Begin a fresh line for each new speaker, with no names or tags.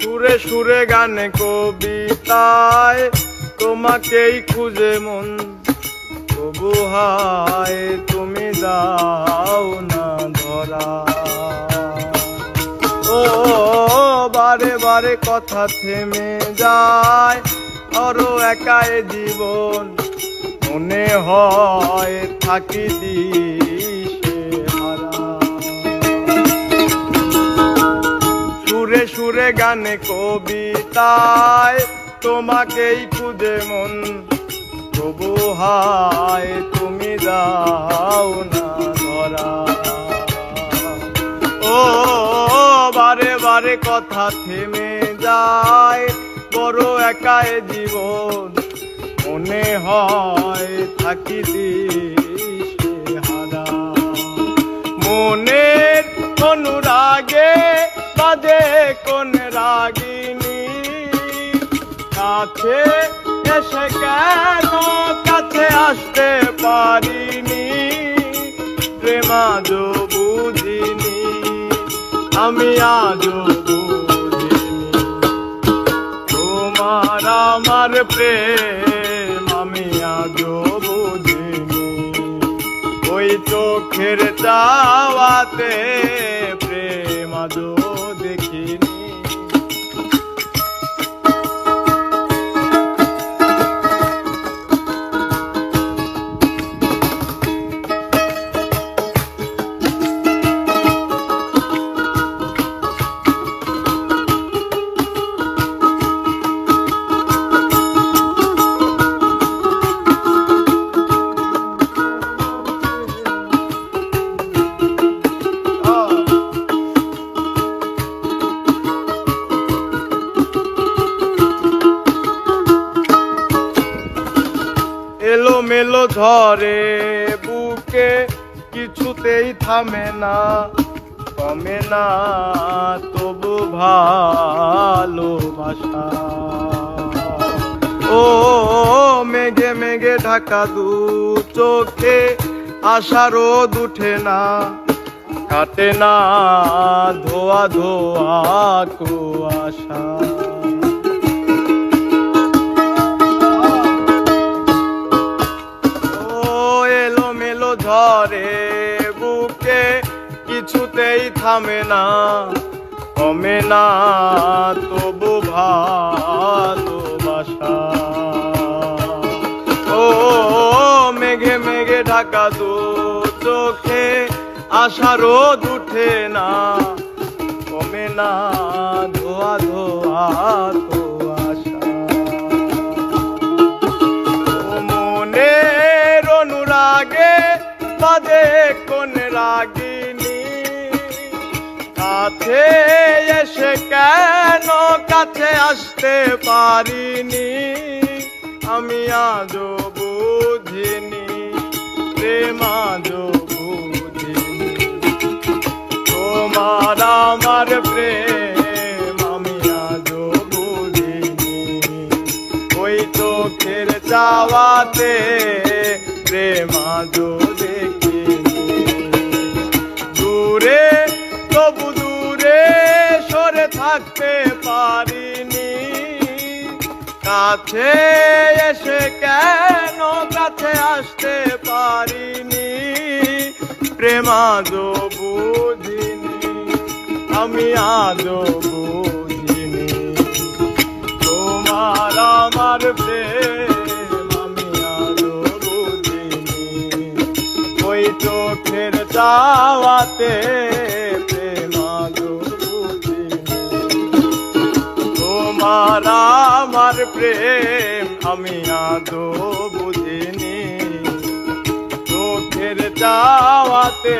সুরে সুরে গানে কবিতায় তোমাকেই খুঁজে মন। তবু হায়, তুমি দাও না ধরা। ও, বারে বারে কথা থেমে যায় আরও একাই জীবন। মনে হয় থাকি দিশে সুরে সুরে গানে কবিতায় তোমাকেই খুঁজে মন। তবু হায়, তুমি দাও না ধরা। ও, বারে বারে কথা থেমে যায়, বড় একাই জীবন। মনে হয় থাকি হারা। মনের অনুরাগে বাজে কোন রাগিনী? কাছে এসে কেন কাছে আসতে পারিনি? প্রেমা প্রেমাজ বুঝিনি, আমি আজও বুঝিনি। তোমার আমার প্রেম, আমি আজও বুঝিনি। ওই চোখের চাওয়াতে এলো মেলো ধরে বুকে কিছুতেই থামে না, কমে না, তবু ভালোবাসা। ও, মেঘে মেঘে ঢাকা দু চোখে আশারও দুঠে না, কাটে না ধোয়া ধোয়া কুয়াশা। থামে না, কমে না, তবু ভালোবাসা। ও, মেঘে মেঘে ঢাকা দু চোখে আশারও দুঠে না, কমে না, ধোয়া ধোয়া তো আশা। মনের অনুরাগে, বাজে কোন রাগিনী কাছে এসে কেন কাছে আসতে পারিনি? আমি আজও বুঝিনি, প্রেম আজও বুঝিনি। তোমার আমার প্রেম আমি আজও বুঝিনি। ওই চোখের চাওয়াতে প্রেম আজও থাকতে পারিনি। কাছে এসে কেন কাছে আসতে পারিনি? প্রেম আজও বুঝিনি, আমি আজও বুঝিনি। তোমার আমার প্রেম, আমি আজও বুঝিনি। ওই চোখের চাওয়াতে প্রেম আমি আদো বুঝিনি। চোখের চাওয়াতে